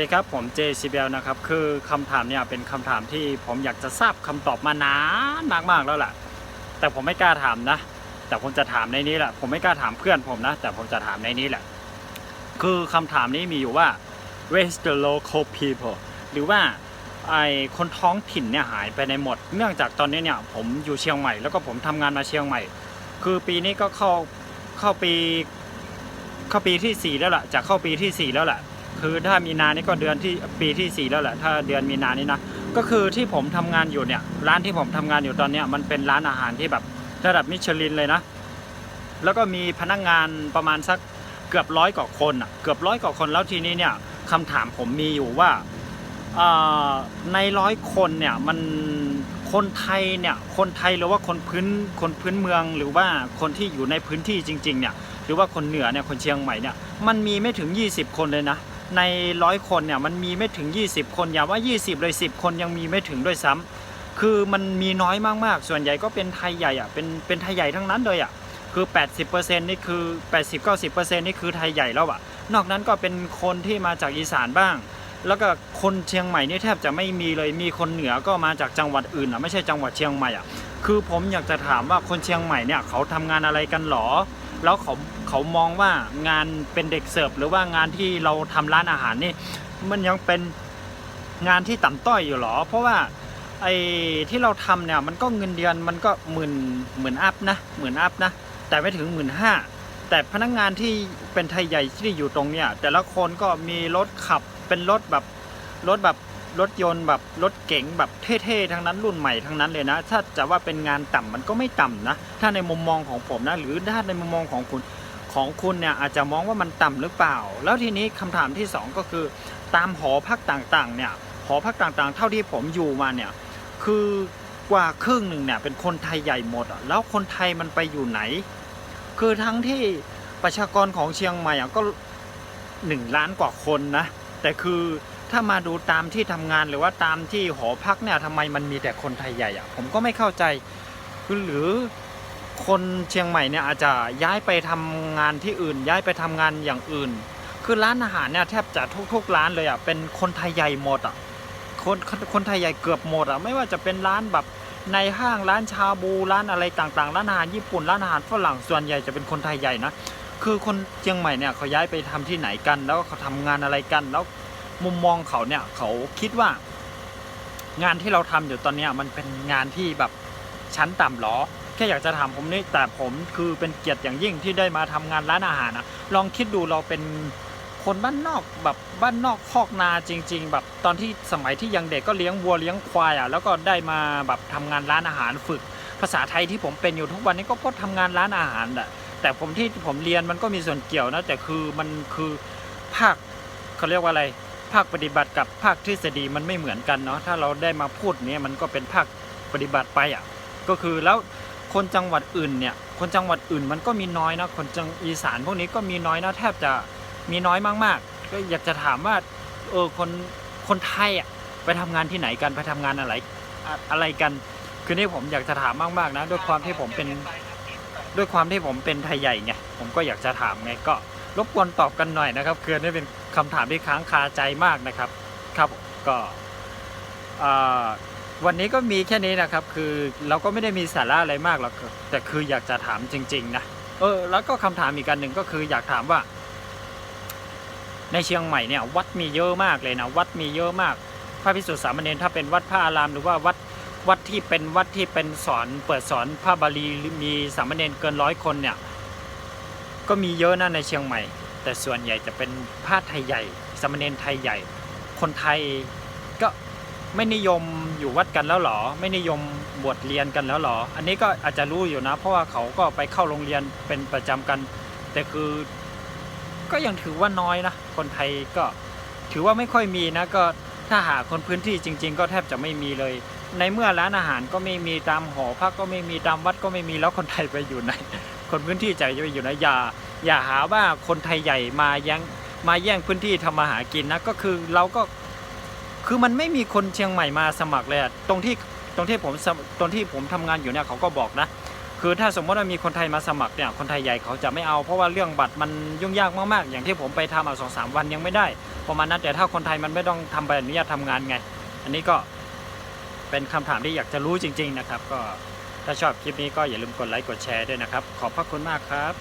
ดีครับ ผมเจซีเบลนะครับ คือคำถามเนี่ยเป็นคำถามที่ผมอยากจะทราบคำตอบมานานมากๆแล้วแหละแต่ผมไม่กล้าถามนะ แต่ผมจะถามในนี้แหละ ผมไม่กล้าถามเพื่อนผมนะ แต่ผมจะถามในนี้แหละ คือคำถามนี้มีอยู่ว่า where's the local people หรือว่าไอคนท้องถิ่นเนี่ยหายไปในหมด เนื่องจากตอนนี้เนี่ยผมอยู่เชียงใหม่ แล้วก็ผมทำงานมาเชียงใหม่ คือปีนี้ก็เข้าเข้าปี เข้าปีที่สี่แล้วล่ะจะเข้าปีที่สี่แล้วแหละ คือถ้ามีนานี่ก็เดือนที่ปีที่ 4 แล้วแหละถ้าเดือนมีนานี่นะก็คือที่ผมทำงานอยู่เนี่ย ร้านที่ผมทำงานอยู่ตอนเนี้ยมันเป็นร้านอาหารที่แบบระดับมิชลินเลยนะ แล้วก็มีพนักงานประมาณสักเกือบร้อยกว่าคนอะเกือบร้อยกว่าคนแล้วทีนี้เนี่ยคำถามผมมีอยู่ว่าอ่าในร้อยคนเนี่ยมันคนไทยเนี่ยคนไทยหรือว่าคนพื้นคนพื้นเมืองหรือว่าคนที่อยู่ในพื้นที่จริงๆเนี่ยหรือว่าคนเหนือเนี่ยคนเชียงใหม่เนี่ยมันมีไม่ถึง 20 คนเลยนะ ในร้อยคนเนี่ยมันมีไม่ถึง 20 คนอย่าว่า 20 เลย 10 คนยังมีไม่ถึงด้วยซ้ำคือมันมีน้อยมากๆ ส่วนใหญ่ก็เป็นไทยใหญ่อะเป็นเป็นไทยใหญ่ทั้งนั้นเลยอะคือ 80%นี่คือ 80-90%นี่คือไทยใหญ่แล้วอะนอกนั้นก็เป็นคนที่มาจากอีสานบ้าง แล้วก็คนเชียงใหม่นี่แทบจะไม่มีเลยมีคนเหนือก็มาจากจังหวัดอื่นอะไม่ใช่จังหวัดเชียงใหม่อะคือผมอยากจะถามว่าคนเชียงใหม่เนี่ยเขาทำงานอะไรกันหรอ แล้วเขา เขามองว่างานเป็นเด็กเสิร์ฟหรือว่างานที่เราทำร้านอาหารนี่ มันยังเป็นงานที่ต่ำต้อยอยู่หรอ เพราะว่าไอ้ที่เราทำเนี่ยมันก็เงินเดือนมันก็หมื่นหมื่นอัพนะหมื่นอัพนะแต่ไม่ถึงหมื่นห้าแต่พนักงานที่เป็นไทยใหญ่ที่อยู่ตรงเนี่ยแต่ละคนก็มีรถขับเป็นรถแบบรถแบบรถยนต์แบบรถเก๋งแบบเท่ๆทั้งนั้นรุ่นใหม่ทั้งนั้นเลยนะ ถ้าจะว่าเป็นงานต่ำมันก็ไม่ต่ำนะ ถ้าในมุมมองของผมนะ หรือถ้าในมุมมองของคุณ ของคุณเนี่ยอาจจะมองว่ามันต่ำหรือเปล่า แล้วทีนี้คำถามที่สองก็คือ ตามหอพักต่างๆเนี่ยหอพักต่างๆ เท่าที่ผมอยู่มาเนี่ยคือกว่าครึ่งหนึ่งเนี่ยเป็นคนไทยใหญ่หมดอะแล้วคนไทยมันไปอยู่ไหน คือทั้งที่ประชากรของเชียงใหม่อะก็หนึ่งล้านกว่าคนนะ แต่คือถ้ามาดูตามที่ทำงานหรือว่าตามที่หอพักเนี่ยทำไมมันมีแต่คนไทยใหญ่อะผมก็ไม่เข้าใจคือหรือ คนเชียงใหม่เนี่ยอาจจะย้ายไปทำงานที่อื่น ย้ายไปทำงานอย่างอื่น คือร้านอาหารเนี่ยแทบจะทุกๆร้านเลยอะเป็นคนไทยใหญ่หมดอะคนคนไทยใหญ่เกือบหมดอะไม่ว่าจะเป็นร้านแบบในห้างร้านชาบูร้านอะไรต่างๆ ร้านอาหารญี่ปุ่นร้านอาหารฝรั่งส่วนใหญ่จะเป็นคนไทยใหญ่นะคือคนเชียงใหม่เนี่ยเขาย้ายไปทำที่ไหนกัน แล้วเขาทำงานอะไรกันแล้วมุมมองเขาเนี่ยเขาคิดว่างานที่เราทำอยู่ตอนเนี้ยมันเป็นงานที่แบบชั้นต่ำหรอ ค่อยากจะถามผมนี่แต่ผมคือเป็นเกียรติอย่างยิ่งที่ได้มาทำงานร้านอาหารนะลองคิดดูเราเป็นคนบ้านนอกแบบบ้านนอกคอกนาจริง ๆ แบบตอนที่สมัยที่ยังเด็กก็เลี้ยงวัวเลี้ยงควายอะแล้วก็ได้มาแบบทำงานร้านอาหารฝึก ภาษาไทยที่ผมเป็นอยู่ทุกวันนี้ก็เพราะทำงานร้านอาหารแหละแต่ผมที่ผมเรียนมันก็มีส่วนเกี่ยวนะแต่คือมันคือภาคเขาเรียกว่าอะไร ภาคปฏิบัติกับภาคทฤษฎีมันไม่เหมือนกันเนาะถ้าเราได้มาพูดเนี้ยมันก็เป็นภาคปฏิบัติไปอะก็คือแล้ว คนจังหวัดอื่นเนี่ย คนจังหวัดอื่นมันก็มีน้อยนะ คนจังอีสานพวกนี้ก็มีน้อยนะแทบจะมีน้อยมากๆ ก็อยากจะถามว่าเออคนคนไทยอะไปทำงานที่ไหนกันไปทำงานอะไรอะอะไรกัน คือนี่ผมอยากจะถามมากๆนะ ด้วยความที่ผมเป็นด้วยความที่ผมเป็นไทยใหญ่ไงผมก็อยากจะถามไงก็รบกวนตอบกันหน่อยนะครับ คือนี่เป็นคำถามที่ค้างคาใจมากนะครับ ครับก็อ่า วันนี้ก็มีแค่นี้นะครับ คือเราก็ไม่ได้มีสาระอะไรมากหรอกแต่คืออยากจะถามจริง ๆ นะเออ แล้วก็คำถามอีกการหนึ่งก็คืออยากถามว่า ในเชียงใหม่เนี่ย วัดมีเยอะมากเลยนะวัดมีเยอะมาก พระพิสุทธิ์สามเณรถ้าเป็นวัดพระอาราม หรือว่าวัดวัดที่เป็นวัดที่เป็นสอนเปิดสอนพระบาลีมีสามเณรเกินร้อยคนเนี่ย ก็มีเยอะนะในเชียงใหม่ แต่ส่วนใหญ่จะเป็นพระไทยใหญ่สามเณรไทยใหญ่ คนไทยก็ ไม่นิยมอยู่วัดกันแล้วหรอ ไม่นิยมบวชเรียนกันแล้วหรอ อันนี้ก็อาจจะรู้อยู่นะ เพราะว่าเขาก็ไปเข้าโรงเรียนเป็นประจำกัน แต่คือก็ยังถือว่าน้อยนะ คนไทยก็ถือว่าไม่ค่อยมีนะก็ถ้าหาคนพื้นที่จริง ๆ ก็แทบจะไม่มีเลย ในเมื่อร้านอาหารก็ไม่มีตามหอพักก็ไม่มีตามวัดก็ไม่มีแล้วคนไทยไปอยู่ไหน คนพื้นที่ใจจะไปอยู่ไหนอย่า อย่าหาว่าคนไทยใหญ่มาแย่งมาแย่งพื้นที่ทำมาหากินนะก็คือเราก็ คือมันไม่มีคนเชียงใหม่มาสมัครเลยอะตรงที่ตรงที่ผมสมตรงที่ผมทำงานอยู่เนี่ยเขาก็บอกนะ คือถ้าสมมติว่ามีคนไทยมาสมัครเนี่ยคนไทยใหญ่เขาจะไม่เอาเพราะว่าเรื่องบัตรมันยุ่งยากมากๆ อย่างที่ผมไปทำเอาสองสามวันยังไม่ได้ประมาณนั้นแต่ถ้าคนไทยมันไม่ต้องทำใบอนุญาตทำงานไง อันนี้ก็เป็นคำถามที่อยากจะรู้จริง ๆนะครับ ก็ถ้าชอบคลิปนี้ก็อย่าลืมกดไลค์กดแชร์ด้วยนะครับ ขอบพระคุณมากครับ